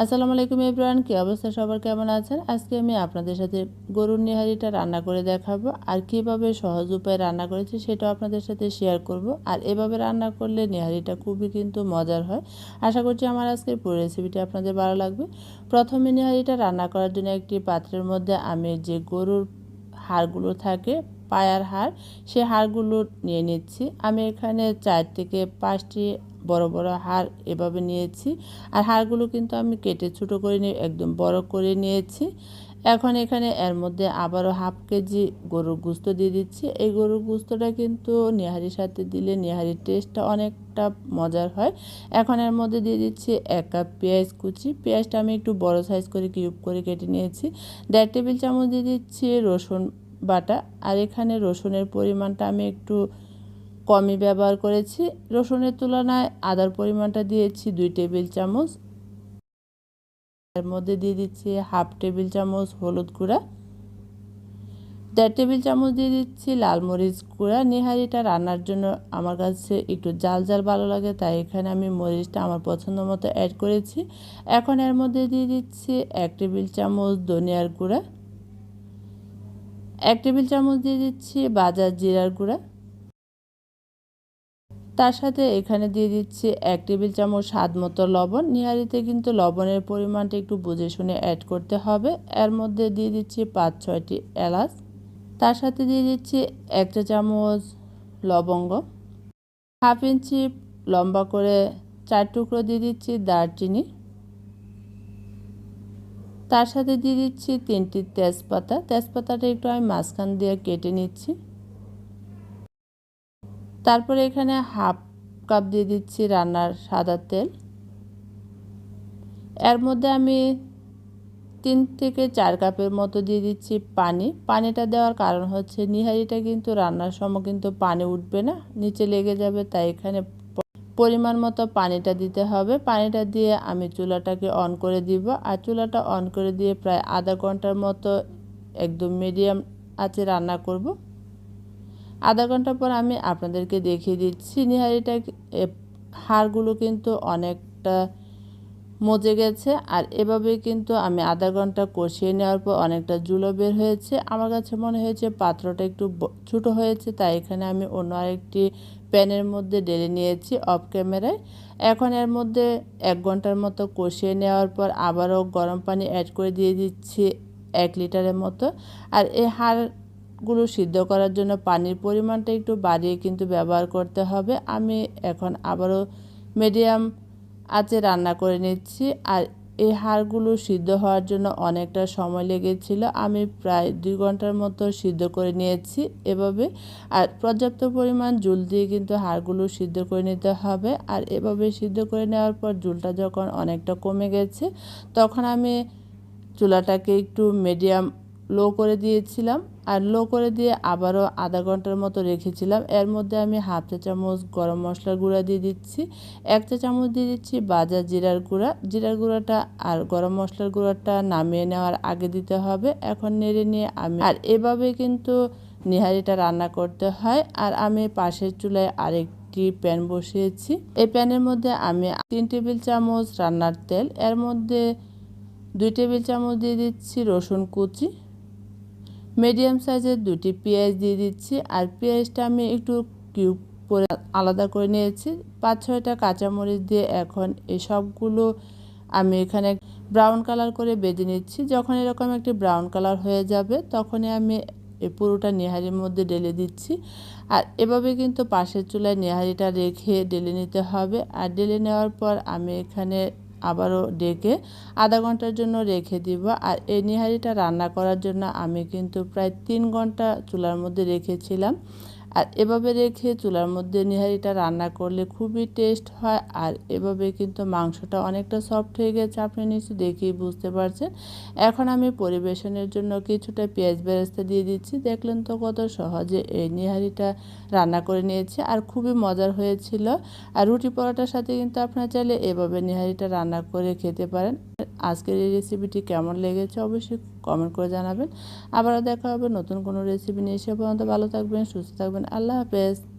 আসসালামু আলাইকুম এভরিওয়ান, কী অবস্থা? সবার কেমন আছেন? আজকে আমি আপনাদের সাথে গরুর নিহারিটা রান্না করে দেখাবো আর কীভাবে সহজ উপায়ে রান্না করেছি সেটাও আপনাদের সাথে শেয়ার করব। আর এভাবে রান্না করলে নিহারিটা খুবই কিন্তু মজার হয়। আশা করছি আমার আজকের পুরো রেসিপিটি আপনাদের ভালো লাগবে। প্রথমে নিহারিটা রান্না করার জন্য একটি পাত্রের মধ্যে আমি যে গরুর হাড়গুলো থাকে, পায়ার হাড়, সে হাড়গুলো নিয়ে নিচ্ছি। আমি এখানে চার থেকে পাঁচটি বড় বড় হাড় এভাবে নিয়েছি। আর হাড়গুলো কিন্তু আমি কেটে ছোটো করে নিয়ে একদম বড় করে নিয়েছি। এখন এখানে এর মধ্যে আবারও হাফ কেজি গরুর গুস্ত দিয়ে দিচ্ছি। এই গরুর গুস্তটা কিন্তু নেহারির সাথে দিলে নেহারির টেস্টটা অনেকটা মজার হয়। এখন এর মধ্যে দিয়ে দিচ্ছি এক কাপ পেঁয়াজ কুচি। পেঁয়াজটা আমি একটু বড় সাইজ করে কিউব করে কেটে নিয়েছি। দেড় টেবিল চামচ দিয়ে দিচ্ছি রসুন বাটা। আর এখানে রসুনের পরিমাণটা আমি একটু কমই ব্যবহার করেছি। রসুনের তুলনায় আদার পরিমাণটা দিয়েছি দুই টেবিল চামচ। এর মধ্যে দিয়ে দিচ্ছি হাফ টেবিল চামচ হলুদ গুঁড়া। দেড় টেবিল চামচ দিয়ে দিচ্ছি লাল মরিচ গুঁড়া। নিহারিটা রান্নার জন্য আমার কাছে একটু জাল জাল ভালো লাগে, তাই এখানে আমি মরিচটা আমার পছন্দ মতো অ্যাড করেছি। এখন এর মধ্যে দিয়ে দিচ্ছি এক টেবিল চামচ ধনিয়ার গুঁড়া। এক টেবিল চামচ দিয়ে দিচ্ছি বাজার জিরার গুঁড়া। তার সাথে এখানে দিয়ে দিচ্ছি এক টেবিল চামচ স্বাদ মতো লবণ। নিহারিতে কিন্তু লবণের পরিমাণটা একটু বুঝে শুনে অ্যাড করতে হবে। এর মধ্যে দিয়ে দিচ্ছি পাঁচ ছয়টি এলাচ। তার সাথে দিয়ে দিচ্ছি একটা চামচ লবঙ্গ। হাফ ইঞ্চি লম্বা করে চার টুকরো দিয়ে দিচ্ছি দারচিনি। তার সাথে দিয়ে দিচ্ছি তিনটি তেজপাতা। তেজপাতাটা একটু আমি মাঝখান দিয়ে কেটে নিচ্ছি। তারপরে এখানে হাফ কাপ দিয়ে দিচ্ছি রান্নার সাদা তেল। এর মধ্যে আমি তিন থেকে চার কাপের মতো দিয়ে দিচ্ছি পানি। পানিটা দেওয়ার কারণ হচ্ছে নিহারিটা কিন্তু রান্নার সময় কিন্তু পানি উঠবে না, নিচে লেগে যাবে, তাই এখানে পরিমাণ মতো পানিটা দিতে হবে। পানিটা দিয়ে আমি চুলাটাকে অন করে দিব। আর চুলাটা অন করে দিয়ে প্রায় আধা ঘণ্টার মতো একদম মিডিয়াম আছে রান্না করব। আধা ঘণ্টা পর আমি আপনাদেরকে দেখিয়ে দিচ্ছি। নিহারিটা হাড়গুলো কিন্তু অনেকটা মজে গেছে আর এভাবে কিন্তু আমি আধা ঘণ্টা কষিয়ে নেওয়ার পর অনেকটা জুলো বের হয়েছে। আমার কাছে মনে হয়েছে পাত্রটা একটু ছোটো হয়েছে, তাই এখানে আমি অন্য আরেকটি প্যানের মধ্যে ডেলে নিয়েছি অফ ক্যামেরায়। এখন এর মধ্যে এক ঘণ্টার মতো কষিয়ে নেওয়ার পর আবারও গরম পানি অ্যাড করে দিয়ে দিচ্ছি এক লিটারের মতো। আর এই হাড়গুলো সিদ্ধ করার জন্য পানির পরিমাণটা একটু বাড়িয়ে কিন্তু ব্যবহার করতে হবে। আমি এখন আবারও মিডিয়াম আঁচে রান্না করে নিচ্ছি। আর এই হাড়গুলো সিদ্ধ হওয়ার জন্য অনেকটা সময় লেগেছিল। আমি প্রায় দুই ঘণ্টার মতো সিদ্ধ করে নিয়েছি এভাবে। আর পর্যাপ্ত পরিমাণ জুল দিয়ে কিন্তু হাড়গুলো সিদ্ধ করে নিতে হবে। আর এভাবে সিদ্ধ করে নেওয়ার পর জুলটা যখন অনেকটা কমে গেছে, তখন আমি চুলাটাকে একটু মিডিয়াম লো করে দিয়েছিলাম আর লো করে দিয়ে আবারও আধা ঘণ্টার মতো রেখেছিলাম। এর মধ্যে আমি হাফ চা চামচ গরম মশলার গুঁড়া দিয়ে দিচ্ছি, এক চা চামচ দিয়ে দিচ্ছি বাজার জিরার গুঁড়া। জিরার গুঁড়াটা আর গরম মশলার গুঁড়াটা নামিয়ে নেওয়ার আগে দিতে হবে। এখন নেড়ে নিয়ে আমি আর এভাবে কিন্তু নিহারিটা রান্না করতে হয়। আর আমি পাশের চুলায় আরেকটি প্যান বসিয়েছি। এই প্যানের মধ্যে আমি তিন টেবিল চামচ রান্নার তেল। এর মধ্যে দুই টেবিল চামচ দিয়ে দিচ্ছি রসুন কুচি। মিডিয়াম সাইজের দুটি পেঁয়াজ দিয়ে দিচ্ছি, আর পেঁয়াজটা আমি একটু কিউব করে আলাদা করে নিয়েছি। পাঁচ ছয়টা কাঁচামরিচ দিয়ে এখন এই সবগুলো আমি এখানে ব্রাউন কালার করে বেজে নিচ্ছি। যখন এরকম একটি ব্রাউন কালার হয়ে যাবে, তখনই আমি এই পুরোটা নেহারির মধ্যে ডেলে দিচ্ছি। আর এভাবে কিন্তু পাশের চুলায় নেহারিটা রেখে ডেলে নিতে হবে। আর ডেলে নেওয়ার পর আমি এখানে আবারও ডেকে আধা ঘণ্টার জন্য রেখে দিব। আর এই নিহারিটা রান্না করার জন্য আমি কিন্তু প্রায় তিন ঘণ্টা চুলার মধ্যে রেখেছিলাম। আর এভাবে রেখে চুলার মধ্যে নিহারিটা রান্না করলে খুবই টেস্ট হয় আর এভাবে কিন্তু মাংসটা অনেকটা সফট হয়ে গেছে, আপনি নিশ্চয়ই দেখেই বুঝতে পারছেন। এখন আমি পরিবেশনের জন্য কিছুটা পেঁয়াজ বেরেস্তা দিয়ে দিচ্ছি। দেখলেন তো কত সহজে এই নিহারিটা রান্না করে নিয়েছি আর খুবই মজার হয়েছিল। আর রুটি পরোটার সাথে কিন্তু আপনারা চাইলে এভাবে নিহারিটা রান্না করে খেতে পারেন। আজকের এই রেসিপিটি কেমন লেগেছে অবশ্যই কমেন্ট করে জানাবেন। আবারও দেখা হবে নতুন কোনো রেসিপি নিয়ে। এসে পর্যন্ত ভালো থাকবেন, সুস্থ থাকবেন। আল্লাহ হাফেজ।